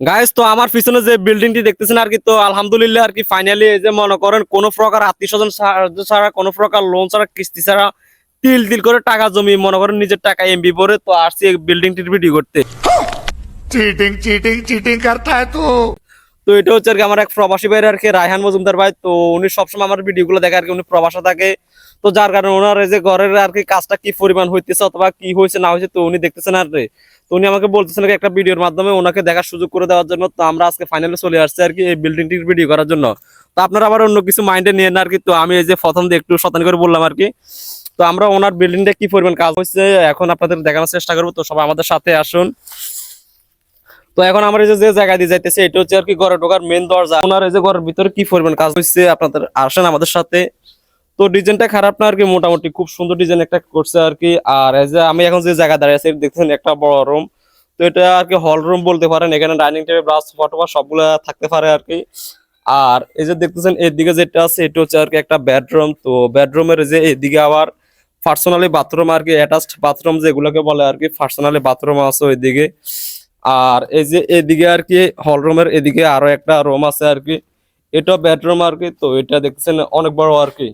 Guys তো আমার পিছনে যে বিল্ডিংটি দেখতেছেন আর কি তো আলহামদুলিল্লাহ আর কি ফাইনালি এই যে মনে করেন কোন প্রকার আত্মীয় স্বজন সাহায্য ছাড়া কোনো প্রকার লোন ছাড়া কিস্তি ছাড়া তিল তিল করে টাকা জমি মনে করেন নিজের টাকা এমবি পরে তো আসছি এই বিল্ডিংটির ভিডিও করতে। চিটিং চিটিং চিটিং তো। তো এটা হচ্ছে আর কি আমার এক প্রবাসী ভাইয়ের আর কি রায়হান মজুমদার ভাই। তো উনি সবসময় আমার ভিডিওগুলো দেখে আর কি উনি প্রবাসে থাকে। তো যার কারণে ওনার যে ঘরের আর কি কাজটা কি পরিমাণ হইতেছে অথবা কি হয়েছে না হয়েছে তো উনি দেখতেছেন আর কি। তো উনি আমাকে বলতেছেন একটা ভিডিওর মাধ্যমে ওনাকে দেখার সুযোগ করে দেওয়ার জন্য। তো আমরা আজকে ফাইনালে চলে আসছি আর কি এই বিল্ডিংটির ভিডিও করার জন্য। তো আপনারা আবার অন্য কিছু মাইন্ডে নিয়ে না আর কি। তো আমি এই যে প্রথম দিয়ে একটু শতানি করে বললাম আর কি। তো আমরা ওনার বিল্ডিংটা কি পরিমাণ কাজ হচ্ছে এখন আপনাদের দেখানোর চেষ্টা করব। তো সবাই আমাদের সাথে আসুন। তো এখন আমরা এই যে জায়গা দিয়ে যাইতেছে, এটা হচ্ছে আর কি ঘরে ঢোকার মেন দরজা। ওনার এই যে ঘরের ভিতরে কি পরিমাণ কাজ হচ্ছে আপনাদের আসেন আমাদের সাথে। তো ডিজাইনটা খারাপ না আর কি মোটামুটি খুব সুন্দর ডিজাইন একটা করছে আর কি আর এই যে আমি এখন যে জায়গা দাঁড়িয়ে আছি দেখছেন একটা বড় রুম তো এটা আর কি হল রুম বলতে পারেন, এখানে ডাইনিং টেবিল ব্রাশ ফটোবা সবগুলা থাকতে পারে আর কি আর এই যে দেখতেছেন, এদিকে যেটা আছে, এটা হচ্ছে আর কি একটা বেডরুম তো বেডরুমের যে এদিকে আবার পার্সোনালি বাথরুম আর কি অ্যাটাচড বাথরুম যেগুলোকে বলে আর কি পার্সোনালি বাথরুম আছে ওইদিকে। আর এই যে এদিকে আর কি হল রুমের এদিকে আরও একটা রুম আছে আর কি এটা বেডরুম আর কি তো এটা দেখছেন অনেক বড় আর কি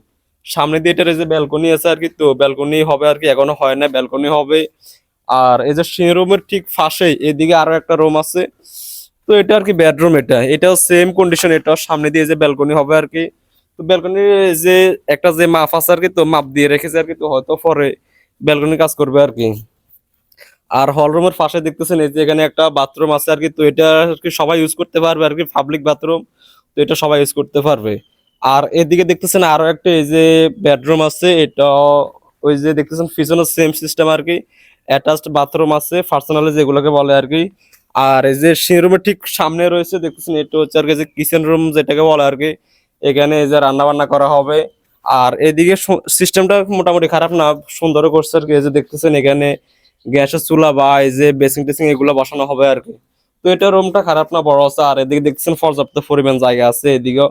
সামনে দিয়ে এটার যে ব্যালকনি আছে আর কি, তো ব্যালকনি হবে আর কি, এখনও হয় না ব্যালকনি হবে। আর এই যে সেই রুমের ঠিক পাশেই, এদিকে আরও একটা রুম আছে। তো এটা আর কি বেডরুম এটা। এটাও সেম কন্ডিশন এটাও সামনে দিয়ে যে ব্যালকনি হবে আর কি। তো ব্যালকনির যে একটা যে মাপ আছে আর কি, তো মাপ দিয়ে রেখেছে আর কি, তো হয়তো পরে ব্যালকনি কাজ করবে আর কি। আর হল রুমের পাশে দেখতেছেন, এই যে এখানে একটা বাথরুম আছে আর কি, তো এটা আর কি সবাই ইউজ করতে পারবে আর কি পাবলিক বাথরুম তো এটা সবাই ইউজ করতে পারবে। আর এদিকে দেখতেছেন আরও একটা এই যে বেডরুম আছে, এটা ওই যে দেখতেছেন পিছনে সেম সিস্টেম আর কি অ্যাটাচড বাথরুম আছে পার্সোনালি যেগুলোকে বলে আর কি। আর এই যে সেই রুমের ঠিক সামনে রয়েছে, দেখতেছেন এটা হচ্ছে আর কি যে কিচেন রুম যেটাকে বলে আর কি, এখানে এই যে রান্না বান্না করা হবে। আর এদিকে সিস্টেমটা মোটামুটি খারাপ না, সুন্দর করছে আর কি, এই যে দেখতেছেন এখানে গ্যাসের চুলা বা এই যে বেসিং টেসিং এগুলো বসানো হবে আর কি। তো এটা রুমটা খারাপ না, বড় আছে। আর এদিকে দেখছেন পর্যাপ্ত পরিমাণ জায়গা আছে, এদিকেও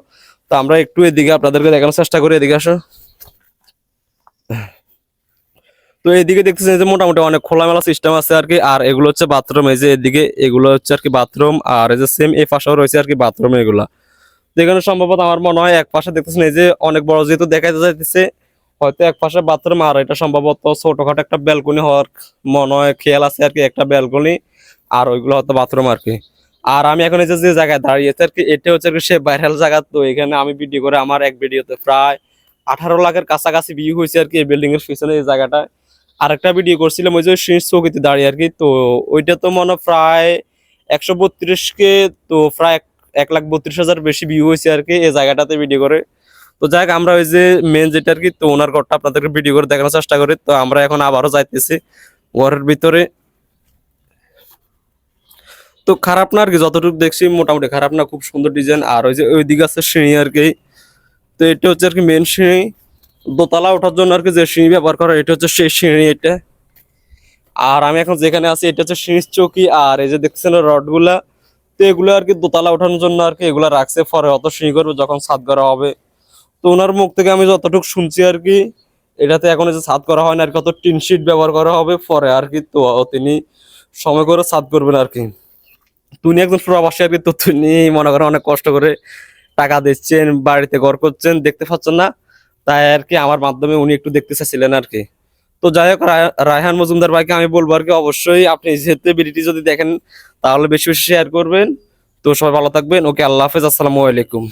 তো আমরা একটু এদিকে আপনাদেরকে দেখানোর চেষ্টা করি, এদিকে আসো। তো এদিকে দেখতেছেন যে মোটামুটি অনেক খোলামেলা সিস্টেম আছে আর কি, আর এগুলো হচ্ছে বাথরুম এই যে এদিকে এগুলো হচ্ছে আর কি বাথরুম আর এই যে সেম এ পাশেও রয়েছে আর কি বাথরুম এগুলা। তো এখানে সম্ভবত আমার মনে হয় এক পাশে দেখতেছেন এই যে অনেক বড় যেহেতু দেখাইতে যাইতেছে, হয়তো এক পাশে বাথরুম আর এটা সম্ভবত ছোটখাটো একটা ব্যালকনি হওয়ার মনে হয় খেয়াল আছে আর কি, একটা ব্যালকনি আর ওইগুলো হয়তো বাথরুম আর কি। আর আমি এখন যে জায়গায় দাঁড়িয়েছি আর কি এটা হচ্ছে সে ভাইরাল জায়গা। তো এখানে আমি ভিডিও করে আমার এক ভিডিওতে প্রায় আঠারো লাখের কাছাকাছি ভিউ হয়েছে আর কি এই বিল্ডিং এর পিছনে এই জায়গাটা আরেকটা ভিডিও করছিলাম, ওই যে শীর্ষ চৌকিতে দাঁড়িয়ে আর কি তো ওইটা তো মনে প্রায় একশো বত্রিশ কে, তো প্রায় এক- লাখ বত্রিশ হাজার বেশি ভিউ হয়েছে আর কি এই জায়গাটাতে ভিডিও করে। তো যাই আমরা ওই যে মেন যেটা আর কি তো ওনার ঘরটা আপনাদেরকে ভিডিও করে দেখানোর চেষ্টা করি। তো আমরা এখন আবারও যাইতেছি ঘরের ভিতরে। তো খারাপ না আর কি, যতটুকু দেখছি মোটামুটি খারাপ না, খুব সুন্দর ডিজাইন আর ওই যে ওইদিকে আছে সিঁড়ি আর কি। তো এটা হচ্ছে আর কি মেন সিঁড়ি। দোতলা ওঠার জন্য আর কি যে সিঁড়ি ব্যবহার করা এটা হচ্ছে সেই সিঁড়ি এটা। আর আমি এখন যেখানে আছি, এটা হচ্ছে সিঁড়ির চৌকি। আর এই যে দেখছেন রডগুলা তো এগুলো আর কি দোতলা ওঠানোর জন্য আর কি এগুলা রাখছে। পরে অত সিঁড়ি করবে যখন ছাদ করা হবে। তো ওনার মুখ থেকে আমি যতটুকু শুনছি আর কি, এটাতে এখন যে ছাদ করা হয় না আর কি, অত টিন শিট ব্যবহার করা হবে। পরে আর কি তো তিনি সময় করে ছাদ করবেন আর কি। তুমি একজন প্রবাসী আর তো মনে করো অনেক কষ্ট করে টাকা দিচ্ছেন, বাড়িতে ঘর করছেন, দেখতে পাচ্ছেন না। তাই আর কি আমার মাধ্যমে উনি একটু দেখতে চাচ্ছিলেন আর কি। তো যাই হোক রায়হান মজুমদার ভাইকে আমি বলব আর কি, অবশ্যই আপনি যেহেতু ভিডিওটি যদি দেখেন, তাহলে বেশি বেশি শেয়ার করবেন। তো সবাই ভালো থাকবেন। ওকে, আল্লাহ হাফেজ, আসসালামু আলাইকুম।